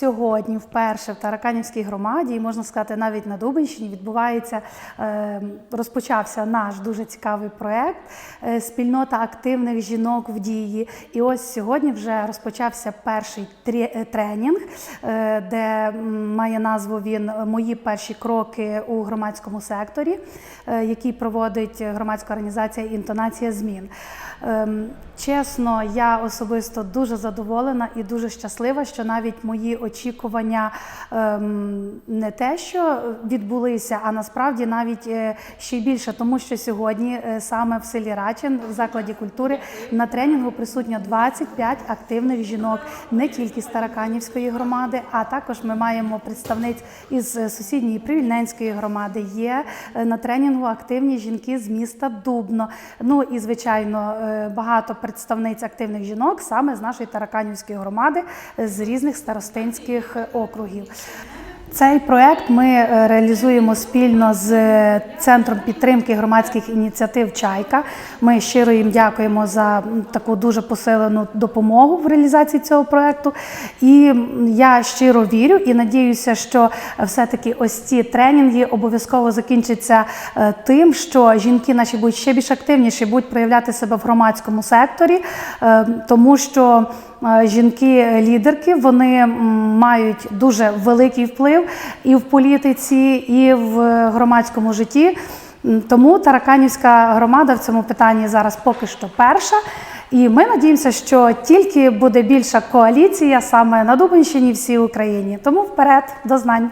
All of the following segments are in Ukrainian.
сьогодні вперше в Тараканівській громаді, і можна сказати, навіть на Дубинщині відбувається, е, розпочався наш дуже цікавий проєкт е, Спільнота активних жінок в дії. І ось сьогодні вже розпочався перший е, тренінг, де має назву він Мої перші кроки у громадському секторі, який проводить громадська організація Інтонація змін. Ем, Чесно, я особисто дуже задоволена і дуже щаслива, що навіть мої очікування ем, не те, що відбулися, а насправді навіть е, ще більше, тому що сьогодні е, саме в селі Рачин, в закладі культури, на тренінгу присутньо 25 активних жінок, не тільки з Тараканівської громади, а також ми маємо представниць із е, сусідньої Привільненської громади. Є на тренінгу активні жінки з міста Дубно. Ну і звичайно багато представниць активних жінок саме з нашої Тараканівської громади з різних старостинських е, округів. Цей проект ми е, реалізуємо спільно з е, центром підтримки громадських ініціатив Чайка. Ми щиро їм дякуємо за таку дуже посилену допомогу в реалізації цього проекту. І я щиро вірю і надіюся, що все-таки ось ці тренінги обов'язково закінчаться е, тим, що жінки наші будуть ще більш активніші, будуть проявляти себе в громадському секторі, тому що. Е, Жінки-лідерки вони мають дуже великий вплив і в політиці, і в е, громадському житті. Тому Тараканівська громада в цьому питанні зараз поки що перша. І ми надіємося, що тільки буде більша коаліція саме на Дубинщині всій Україні. Тому вперед до знань.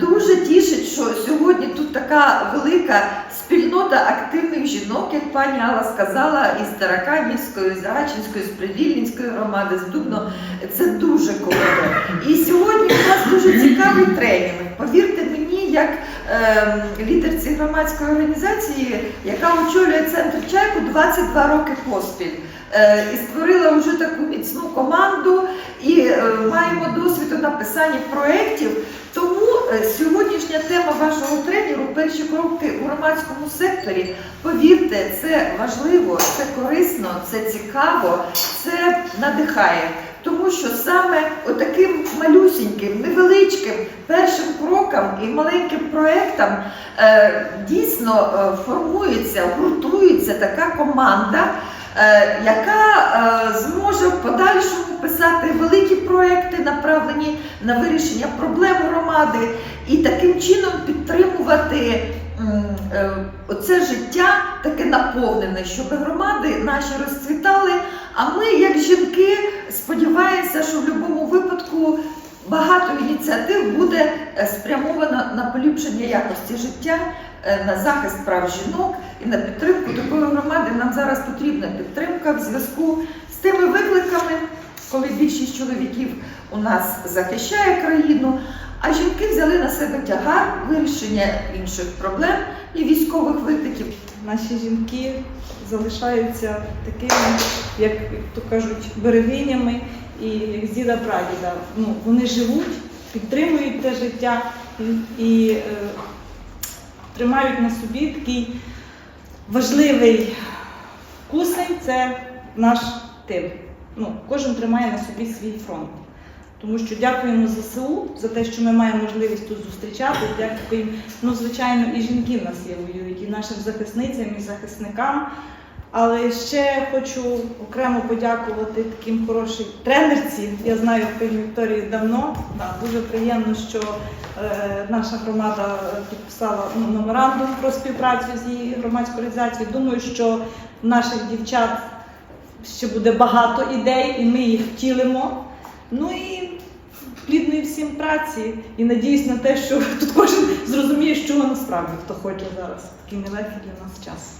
Дуже тішить, що сьогодні тут така велика спільнота активних жінок, як пані Алла сказала, із Тараканівської, з Рачинської, з Придільницької громади, з Дубно. Це дуже круто. І сьогодні у нас дуже цікавий тренінг. Повірте мені, як е, лідерці громадської організації, яка очолює центр чайку 22 роки поспіль. Е, і створила вже таку міцну команду і е, маємо досвід у написанні проєктів. Тому е, сьогоднішня тема вашого тренінгу перші кроки у громадському секторі. Повірте, це важливо, це корисно, це цікаво, це надихає. Тому що саме отаким малюсіньким, невеличким першим кроком і маленьким проектом е, дійсно формується, гуртується така команда, яка е, зможе в подальшому писати великі проекти, направлені на вирішення проблем громади, і таким чином підтримувати е, оце життя таке наповнене, щоб громади наші розцвітали. А ми, як жінки, сподіваємося, що в будь-якому випадку багато ініціатив буде е, спрямовано на поліпшення якості життя, е, на захист прав жінок і на підтримку такої громади. Нам зараз потрібна підтримка в зв'язку з тими викликами, коли більшість чоловіків у нас захищає країну. А жінки взяли на себе тягар вирішення інших проблем і військових викликів. Наші жінки залишаються такими, як то кажуть, берегинями і як з діда прадіда. Ну, вони живуть, підтримують те життя і, е, тримають на собі такий важливий кусень це наш тил. Ну, кожен тримає на собі свій фронт. Тому що дякуємо ЗСУ за те, що ми маємо можливість тут зустрічати. Дякуємо, ну звичайно, і жінки в нас є воюють, і нашим захисницям, і захисникам. Але ще хочу окремо подякувати таким хорошій тренерці. Я знаю пані Вікторії давно. Да, дуже приємно, що е, наша громада підписала ну, меморандум про співпрацю з її громадською організацією. Думаю, що в наших дівчат ще буде багато ідей, і ми їх втілимо. Ну і плідної всім праці. І надіюсь на те, що тут кожен зрозуміє, що насправді хто хоче зараз. Такий нелегкий для нас час.